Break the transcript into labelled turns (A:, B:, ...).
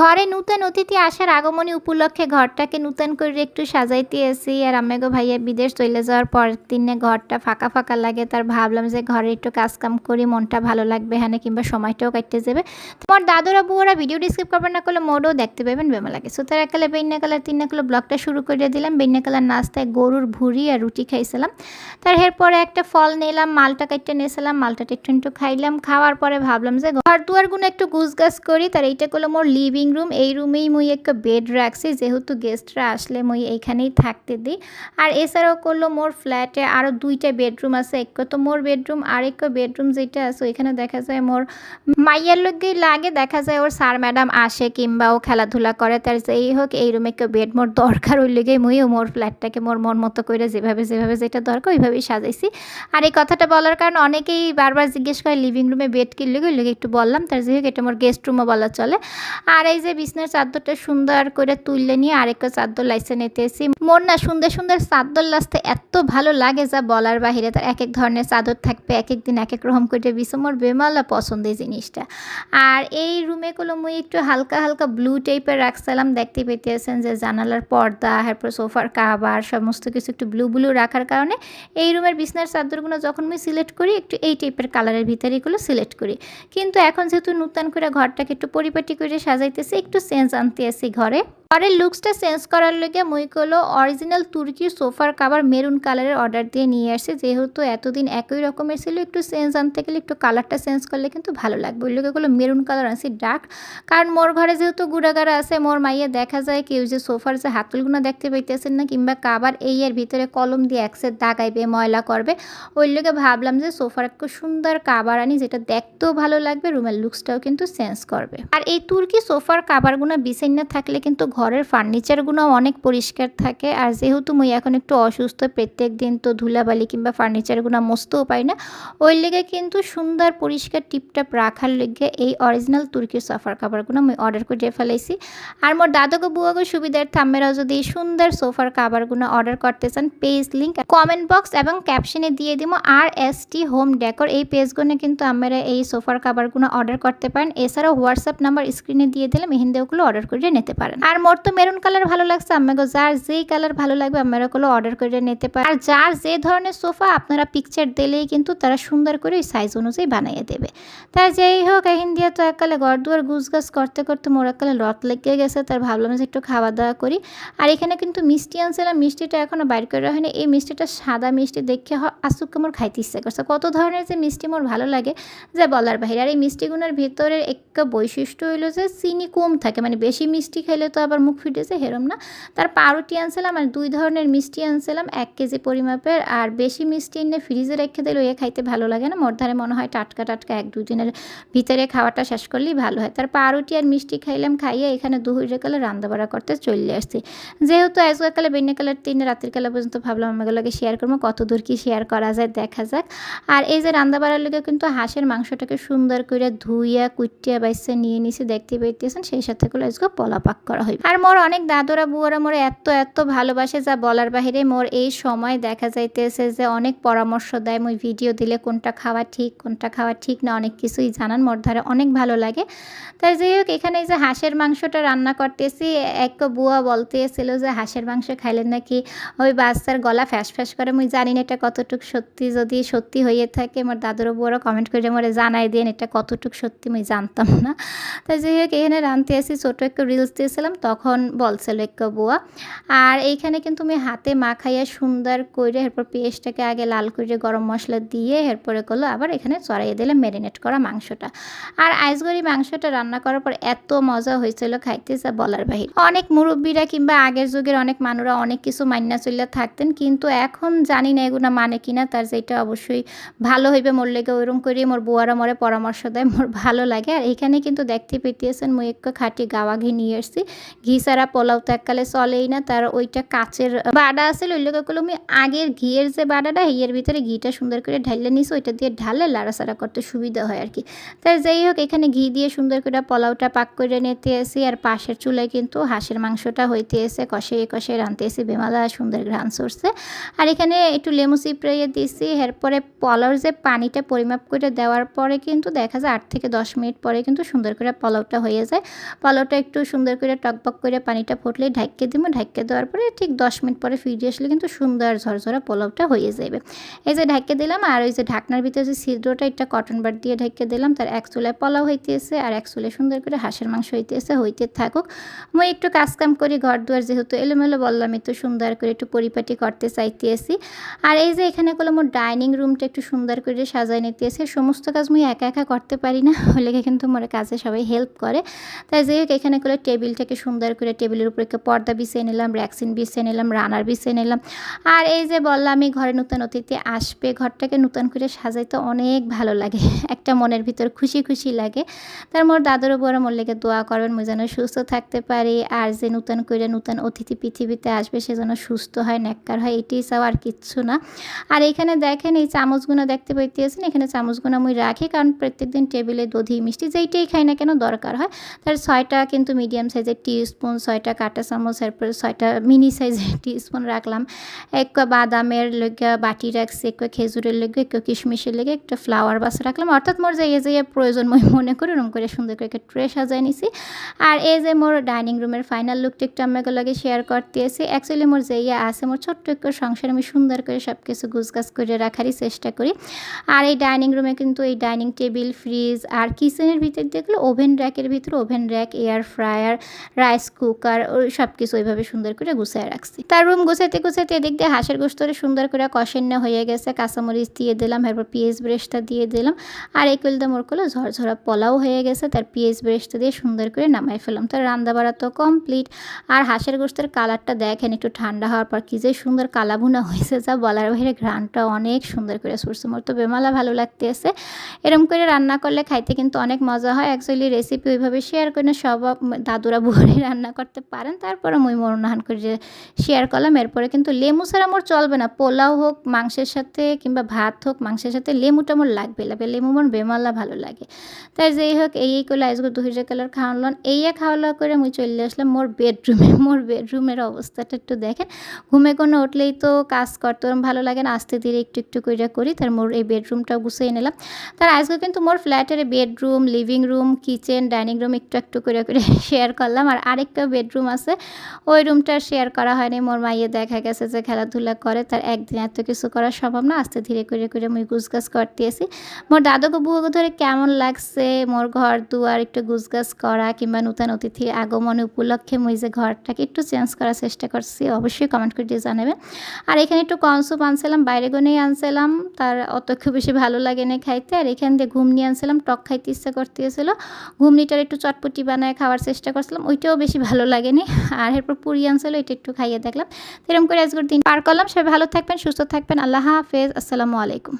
A: ঘরে নূতন অতিথি আসার আগমনী উপলক্ষে ঘরটাকে নূতন করে একটু সাজাইতে আসি আর আম্মেগো ভাইয়া বিদেশ চলে যাওয়ার পর দিনে ঘরটা ফাঁকা ফাঁকা লাগে, তার ভাবলাম যে ঘরে একটু কাজ কাম করি, মনটা ভালো লাগবে হ্যাঁ কিংবা সময়টাও কাটতে যাবে। তোমার দাদুরা, বুয়ারা ভিডিও ডিসক্রিপ করবেন না, করলে মোডও দেখতে পাবেন বেমা লাগে। সো তার একালে তিন কালার ব্লগটা শুরু করে দিলাম। বেন্যা কালার নাস্তায় গরুর ভুড়ি আর রুটি খাইছিলাম। তার এরপরে একটা ফল নিলাম, মালটা কাটতে নিয়েছিলাম মালটা একটু একটু খাইলাম। খাওয়ার পরে ভাবলাম যে ঘর দুয়ারগুলো একটু গুছগাছ করি, তার এইটা করল মোর লিভিং রুম এই রুমেই মুই একটা বেড রাখছি, যেহেতু গেস্টরা আসলে মুই এইখানেই থাকতে দিই। আর এছাড়াও করল মোর ফ্ল্যাটে আরও দুইটা বেডরুম আছে, এক তো মোর বেডরুম আর এক বেডরুম যেটা আছে, ওইখানে দেখা যায় মোর মাইয়ার লোকই লাগে, দেখা যায় ওর স্যার ম্যাডাম আসে কিংবা ও খেলাধুলা করে। তার যেই হোক, এই রুমে কেউ বেড মোর দরকার, ওই লেগেই মুইও মোর ফ্ল্যাটটাকে মোর মন মতো করে যেভাবে যেভাবে যেটা দরকার, ওইভাবেই সাজাইছি। আর এই কথাটা বলার কারণে অনেকেই বারবার জিজ্ঞেস করে লিভিং রুমে বেড কিনলে ওই লেগে একটু বললাম। তার যেহেতু এটা মোর গেস্ট রুমও বলা চলে। আর এই যে বিছনার চাদরটা সুন্দর করে তুললে নিয়ে আরেকটা চাদর লাইসে নিতে এসি মোর না সুন্দর সুন্দর চাদর লাসতে এত ভালো লাগে যা বলার বাহিরে। তার এক এক ধরনের চাদর থাকবে এক এক দিন এক এক রকম করে বিছ মোর বেমালা পছন্দের জিনিসটা। আর এই রুমে গুলো মুই একটু হালকা হালকা ব্লু টাইপের রাখছিলাম। দেখতে পেতেছেন যে জানালার পর্দা, তারপর সোফার কাবার সমস্ত কিছু একটু ব্লু ব্লু রাখার কারণে এই রুমের বিছনার চাদরগুলো যখন আমি সিলেক্ট করি, একটু এই টাইপের কালারের ভিতরে এগুলো সিলেক্ট করি। কিন্তু এখন যেহেতু নূতন করে ঘরটাকে একটু পরিপাটি করে সাজাইতেছি একটু চেঞ্জ আনতে আসি ঘরে। ঘরের লুকসটা চেঞ্জ করার লেগে মুই করল অরিজিনাল তুর্কির সোফার কাভার মেরুন কালারের অর্ডার দিয়ে নিয়ে আসছে যেহেতু এতদিন একই রকমের ছিল, একটু চেঞ্জ আনতে গেলে একটু কালারটা চেঞ্জ করলে কিন্তু ভালো লাগবে। ওই লোকেগুলো মেরুন কালার আনছি ডার্ক। কারণ মোর ঘরে যেহেতু গুড়াগাড়া আছে, মোর মাইয়া দেখা যায় কেউ যে সোফার যে হাতলগুলো দেখতে পাইতেছেন না, কিংবা কাবার এই এর ভিতরে কলম দিয়ে একসেট দাগাইবে, ময়লা করবে, ওই লোকে ভাবলাম যে সোফার একটু সুন্দর কাবার আনি, যেটা দেখতেও ভালো লাগবে, রুমের লুকসটাও কিন্তু চেঞ্জ করবে। আর এই তুর্কি সোফার কাবারগুলো বিছাই না থাকলে কিন্তু ঘরের ফার্নিচারগুলো অনেক পরিষ্কার থাকে। আর যেহেতু মুই এখন একটু অসুস্থ প্রত্যেক দিন তো ধুলাবালি কিংবা ফার্নিচারগুলো মস্তও পাই না, ওই লেগে কিন্তু সুন্দর পরিষ্কার টিপটাপ রাখার লেগে এই অরিজিনাল তুর্কির সোফার কাভারগুলো আমি অর্ডার করে ফেলাইছি। আর মোর দাদাকে বুয়াগো সুবিধার্থে আমেরাও যদি সুন্দর সোফার কাভারগুলো অর্ডার করতে চান পেজ লিঙ্ক কমেন্ট বক্স এবং ক্যাপশনে দিয়ে দিব R S T home decor এই পেজগুলো কিন্তু আমরা এই সোফার কাভারগুলো অর্ডার করতে পারেন। এছাড়াও হোয়াটসঅ্যাপ নাম্বার স্ক্রিনে দিয়ে দিলাম এহিন্দেওগুলো অর্ডার করে নিতে পারেন। আর মোর তো মেরুন কালার ভালো লাগছে। আমাকে যার যেই কালার ভালো লাগবে, আমরা ওগুলো অর্ডার করে নিতে পারেন আর যার যে ধরনের সোফা, আপনারা পিকচার দিলেই কিন্তু তারা সুন্দর করে ওই সাইজ অনুযায়ী বানিয়ে দেবে। তাই যেই হোক এহিন দিয়ে তো এককালে ঘর দুয়ার গুছ গাছ করতে করতে মোর এককালে লট লেগে গেছে, তার ভাবলাম যে একটু খাওয়া দাওয়া করি। আর এখানে কিন্তু মিষ্টি আনছিলাম, মিষ্টিটা এখনও বাইর করে হয়নি। এই মিষ্টিটা সাদা মিষ্টি দেখে আসুক মোর খাইতে ইচ্ছে করছে। কত ধরনের যে মিষ্টি মোর ভালো লাগে, যে বলার বাহিরে। আর এই মিষ্টিগুলোর ভিতরের একটা বৈশিষ্ট্য হইল যে চিনি কম থাকে মানে বেশি মিষ্টি খেলে তো আবার মুখ ফিটেছে হেরম না। তার পাউরুটি আনছিলাম আর দুই ধরনের মিষ্টি আনছিলাম, এক কেজি পরিমাপের আর বেশি মিষ্টি এনে ফ্রিজে রেখে দিলে ওয়ে খাইতে ভালো লাগে না। মোর ধারে মনে হয় টাটকা টাটকা এক দুই দিনের ভিতরে খাওয়াটা শেষ করলেই ভালো হয়। তার পাউরুটি আর মিষ্টি খাইলাম, খাইয়ে এখানে দুহুরে কালে রান্নাবাড়া করতে চলে আসছি। যেহেতু আজকালে বেন্যকালের তিন রাতের কালে পর্যন্ত ভাবলাম আমাগুলোকে শেয়ার করব, কত দূর কি শেয়ার করা যায় দেখা যাক। আর এই যে রান্নাবাড়ার লেগে কিন্তু হাঁসের মাংসটাকে সুন্দর করে ধুইয়া, কুটিয়া বাইসে নিয়ে নিছি, দেখতে পাইতেছেন, সেই সাথে করে আজকে পলা পাক করা হয় আর মোর অনেক দাদুরা বুয়ারা মোর এত এত ভালোবাসে যা বলার বাহিরে। মোর এই সময় দেখা যাইতেছে যে অনেক পরামর্শ দেয়। মই ভিডিও দিলে কোনটা খাওয়া ঠিক, কোনটা খাওয়া ঠিক না, অনেক কিছুই জানান। মোর ধারে অনেক ভালো লাগে। তাই যাই হোক, এখানে যে হাঁসের মাংসটা রান্না করতেছি, এক বুয়া বলতেছিল যে হাঁসের মাংস খাইলে নাকি ওই বাচ্চার গলা ফ্যাস ফ্যাস করে। মুই জানি না এটা কতটুক সত্যি, যদি সত্যি হয়ে থাকে আমার দাদুরা বুয়ারা কমেন্ট করে মোরে জানাই দেন এটা কতটুক সত্যি, মুই জানতাম না। তাই যাই হোক, এখানে রানতে আসি ছোটো একটু রিলস দিয়েছিলাম, তখন বলছিল একটু বুয়া। আর এইখানে কিন্তু আমি হাতে মাখাইয়া সুন্দর করে এরপর পেস্টটাকে আগে লাল করে গরম মশলা দিয়ে এরপরে করল, আবার এখানে চড়াইয়ে দিলে ম্যারিনেট করা মাংসটা। আর আইসগড়ি মাংসটা রান্না করার পর এত মজা হয়েছিল খাইতে যা বলার বাহির। অনেক মুরব্বীরা কিংবা আগের যুগের অনেক মানুষরা অনেক কিছু মান্না চলিয়া থাকতেন, কিন্তু এখন জানি না এগুলো মানে কিনা, তার যেটা অবশ্যই ভালো হইবে মোর লেগে ওইরকম করে মোর বুয়ারা মরে পরামর্শ দেয়, মোর ভালো লাগে। আর এখানে কিন্তু দেখতে পেতেছেন একটু খাটি গাওয়া ঘি নিয়ে এসছি ঘি ছাড়া পোলাও তো এককালে চলেই না। তার ওইটা কাচের বাডা আছে ওই লোকে আমি আগের ঘিয়ের যে বাডাটা হিয়ের ভিতরে ঘিটা সুন্দর করে ঢাললে নিস ওইটা দিয়ে ঢালে লাড়াচাড়া করতে সুবিধা হয় আর কি তাই যাই হোক, এখানে ঘি দিয়ে সুন্দর করে পোলাওটা পাক করে নিতে আসি আর পাশের চুলায় কিন্তু হাঁসের মাংসটা হইতে এসে কষে কষে রাঁধতে এসে বেমালা সুন্দর ঘ্রাণ সরছে আর এখানে একটু লেমু চিপড়াইয়ে দিছি, এরপরে পোলাওর যে পানিটা পরিমাপ করে দেওয়ার পরে কিন্তু দেখা যায়, আট থেকে দশ মিনিট পরে কিন্তু সুন্দর করে পোলাওটা হয়ে যায়। পোলাওটা একটু সুন্দর করে টকবক করে পানিটা ফুটলে ঢাকিয়ে দিব। ঢাইকে দেওয়ার পরে ঠিক দশ মিনিট পরে ফিরে আসলে কিন্তু সুন্দর ঝরঝরা পোলাওটা হয়ে যাবে। এই যে ঢাইকে দিলাম আর ওই যে ঢাকনার ভিতরে যে ছিদ্রটা, একটা কটন বার দিয়ে ঢাইকে দিলাম, তার এক চুলায় পোলাও হইতেছে আর এক চুলে সুন্দর করে হাঁসের মাংস হইতেছে, হইতে থাকুক। মই একটু কাজ কাম করি ঘর দুয়ার যেহেতু এলোমেলো বললাম, একটু সুন্দর করে একটু পরিপাটি করতে চাইতেছি। আর এই যে এখানে করলাম মোর ডাইনিং রুমটা একটু সুন্দর করে সাজাই নিতেছে, সমস্ত কাজ মুই একা একা করতে পারি না হলে কিন্তু মোর কাজে সবাই হেল্প করে। তাই যাই হোক, এখানে করে টেবিলটাকে সুন্দর করে টেবিলের উপরে একটু পর্দা বিছিয়ে নিলাম, র্যাক্সিন বিছিয়ে নিলাম, রানার বিছিয়ে নিলাম। আর এই যে বললাম আমি ঘরে নতুন অতিথি আসবে, ঘরটাকে নতুন করে সাজাইতে অনেক ভালো লাগে। একটা মনের ভিতর খুশি খুশি লাগে। তার মোর দাদুরও বড় মোর লেগে দোয়া করবেন, মুই যেন সুস্থ থাকতে পারি। আর যে নতুন করে নতুন অতিথি পৃথিবীতে আসবে, সে যেন সুস্থ হয় নেককার হয়, এটাই চাও আর কিচ্ছু না। আর এখানে দেখেন, এই চামচগুলো দেখতে পাইতেছেন, এখানে চামচগুলো আমি রাখি, কারণ প্রত্যেকদিন টেবিলে দধি, মিষ্টি যেইটাই খাই না কেন দরকার হয়। তার ছয়টা কিন্তু মিডিয়াম সাইজের টি স্পুন, ছয়টা কাঁটা চামচ এরপরে ছয়টা মিনি সাইজের টি স্পুন রাখলাম। এক বাদামের লেগে বাটি রাখছি, এক খেজুরের লেগে, এক কিশমিশের লেগে, একটা ফ্লাওয়ার বাস রাখলাম। অর্থাৎ মোর যাইয়ে যাইয়ে প্রয়োজন, মই মনে করি ওরকম করে সুন্দর করে একটা ট্রে সাজাই নিছি। আর এই যে মোর ডাইনিং রুমের ফাইনাল লুকটা একটু আমাকে লাগে শেয়ার করতে এসে অ্যাকচুয়ালি মোর যে ইয়ে আছে, মোর ছোট্ট একটু সংসার আমি সুন্দর করে সব কিছু গুছগাছ করে রাখারই চেষ্টা করি। আর এই ডাইনিং রুমে কিন্তু এই ডাইনিং টেবিল, ফ্রিজ আর কিচেনের ভিতর দেখলে ওভেন র্যাকের ভিতরে, oven rack, air fryer, rice cooker ওই সব কিছু ওইভাবে সুন্দর করে গুছিয়ে রাখছি। তার রুম গুছাইতে গুছাইতে এদিক দিয়ে হাঁসের গোস্তরে সুন্দর করে কষেন্য হয়ে গেছে, কাঁচামরিচ দিয়ে দিলাম, এরপর পিএস ব্রেশটা দিয়ে দিলাম, আর এই কলদা মোর করলে ঝরঝরা পোলাও হয়ে গেছে, তার পিএস ব্রেশটা দিয়ে সুন্দর করে নামাই ফেলাম তার রান্না বাড়া তো কমপ্লিট আর হাঁসের গোস্তের কালারটা দেখেন, একটু ঠান্ডা হওয়ার পর কী যে সুন্দর কালাভুনা হয়েছে, যা বলার বাইরে ঘ্রানটা অনেক সুন্দর করে সরষে মোর তো বেমালা ভালো লাগতেছে। এরম করে রান্না করলে খাইতে কিন্তু অনেক মজা হয়। অ্যাকচুয়ালি রেসিপি ওইভাবে শেয়ার করে সব দাদুরা বুড়ি রান্না করতে পারেন। তারপরে মই মরণাহান করে শেয়ার করলাম। এরপরে কিন্তু লেমু ছাড়া মোর চলবে না। পোলাও হোক, মাংসের সাথে কিংবা ভাত হোক, মাংসের সাথে লেমুটা মোর লাগবে লাগবে। লেমু মোর বেমালা ভালো লাগে। তাই যেই হোক, এই এই করলে দুই হাজার কালার খাওয়ালাম এই খাওয়া দাওয়া করে মুই চলে আসলাম মোর বেডরুমে মোর বেডরুমের অবস্থাটা একটু দেখেন। ঘুমে কোনো উঠলেই তো কাজ করতে ভালো লাগে না। আস্তে ধীরে একটু একটু করে করি। তার মোর এই বেডরুমটা গুছিয়ে নিলাম। তার আজকে কিন্তু মোর ফ্ল্যাটের bedroom living room kitchen dining room একটু একটু করে করে শেয়ার করলাম। আর আরেকটা বেডরুম আছে। ওই রুমটা শেয়ার করা হয়নি। মোর মাইয়ে দেখা গেছে যে খেলাধুলা করে। তার একদিন এত কিছু করা সম্ভব না। আস্তে ধীরে করে করে মুই গুছগাছ করতেছি। মোর দাদুকে বুয়াকে ধরে কেমন লাগছে? মোর ঘর দুয়ার একটু গুছগাছ করা কিংবা নূতন অতিথি আগমনে উপলক্ষে মুই যে ঘরটাকে একটু চেঞ্জ করার চেষ্টা করছি, অবশ্যই কমেন্ট করে দিয়ে জানাবেন। আর এখানে একটু কনসুপ আনছিলাম, বাইরে গনেই আনছিলাম। তার অত খুব বেশি ভালো লাগে না খাইতে। আর এখান দিয়ে ঘুমনি আনছিলাম, টক খাইতে ইচ্ছা করতে গেছিল ঘুমনিটার একটু চটপটি বানায় খাওয়ার চেষ্টা করছিলাম। ওইটাও বেশি ভালো লাগেনি। আর এরপর পুরি আনছিল, এটা একটু খাইয়ে দেখলাম। এরকম করে আজকের দিন পার করলাম। সবাই ভালো থাকবেন, সুস্থ থাকবেন। আল্লাহ হাফেজ। আসসালামু আলাইকুম।